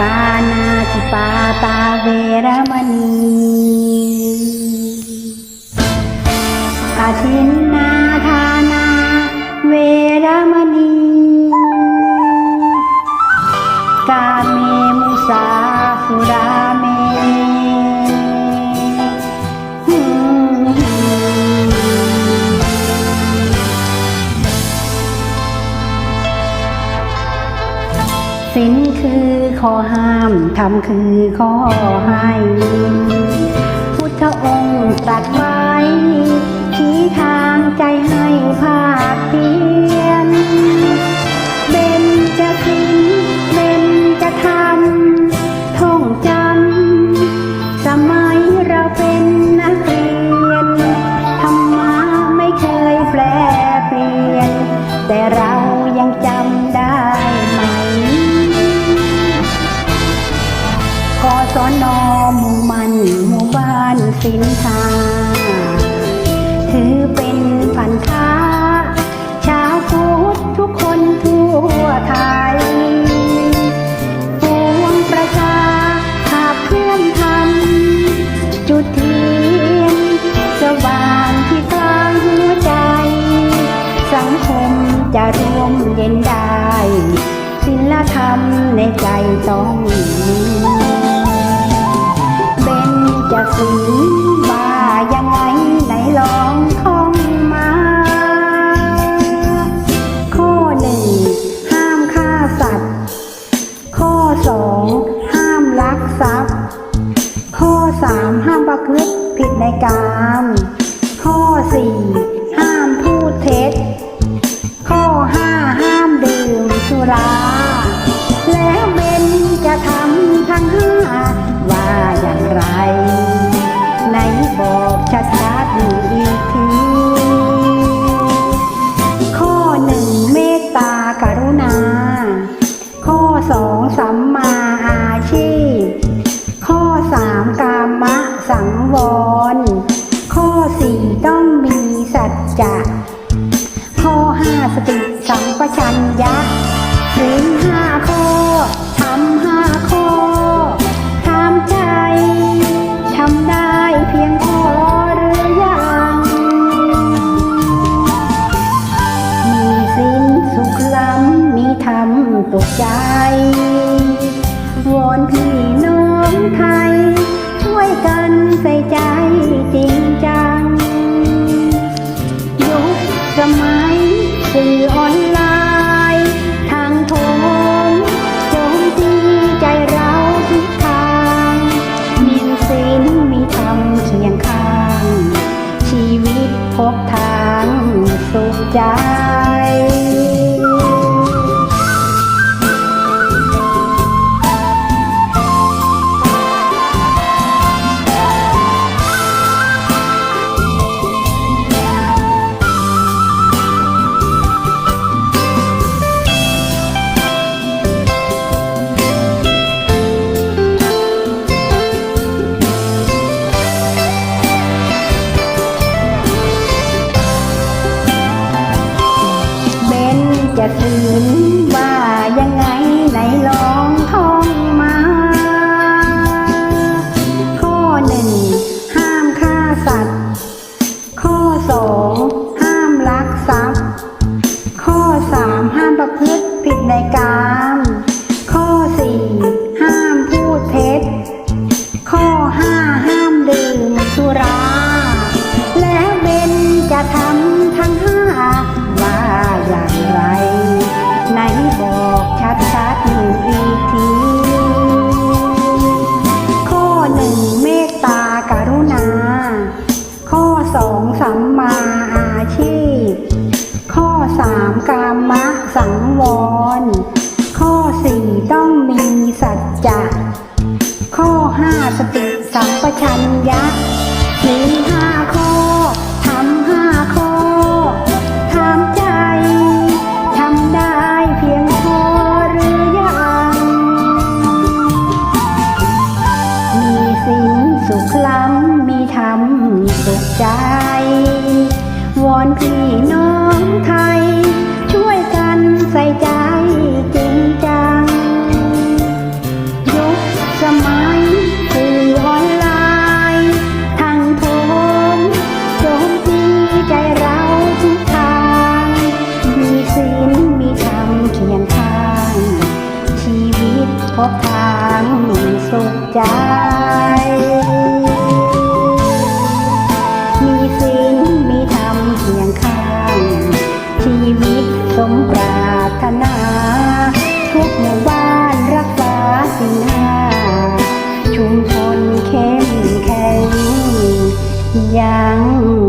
ปานาติปาตาเวรมณีอาทินนา ข้อห้ามธรรมคือข้อให้พุทธองค์ตรัสไว้ชี้ทางใจให้ภาคเพียนเบนจะสินเบนจะธรรมท่องจำสมัยเราเป็นนักเรียนธรรมะไม่เคยแปรเปลี่ยน แต่เรายังจำ กศนหมู่มันหมู่บ้านสินทาถือเป็นพันธะชาวพุทธทุกคนทั่วไทยปวงประชาขับเคลื่อนทำจุดเทียนสว่างที่กลางหัวใจ สังคมจะร่วมเย็นได้ศิลธรรมในใจต้องมี จะสีว่ายังไงไหนลองท่องมา ข้อหนึ่งห้ามฆ่าสัตว์ ข้อสองห้ามลักทรัพย์ ข้อสามห้ามประพฤติผิดในกาม ข้อสี่ อสองสัมมาอาชีพ ข้อสามกามะสังวร ข้อสี่ต้องมีสัจจะข้อห้าสติสัมปชัญญะศีลห้าข้อ นไทย ช่วยกันใส่ใจจริงจัง ยุคสมัยสื่อออนไลน์ ทางโทงโจมตีใจเราทุกทาง มีศีลมีธรรมเคียงข้าง ชีวิตพบทางสุขใจ ชัญญะศีลห้าข้อทำห้าข้อทำใจทำได้เพียงพอหรือยัง มีสิ่งสุขล้ำมีธรรมสุขใจ วอนพี่น้องไทยช่วยกันใส่ใจจริงจังย ยัง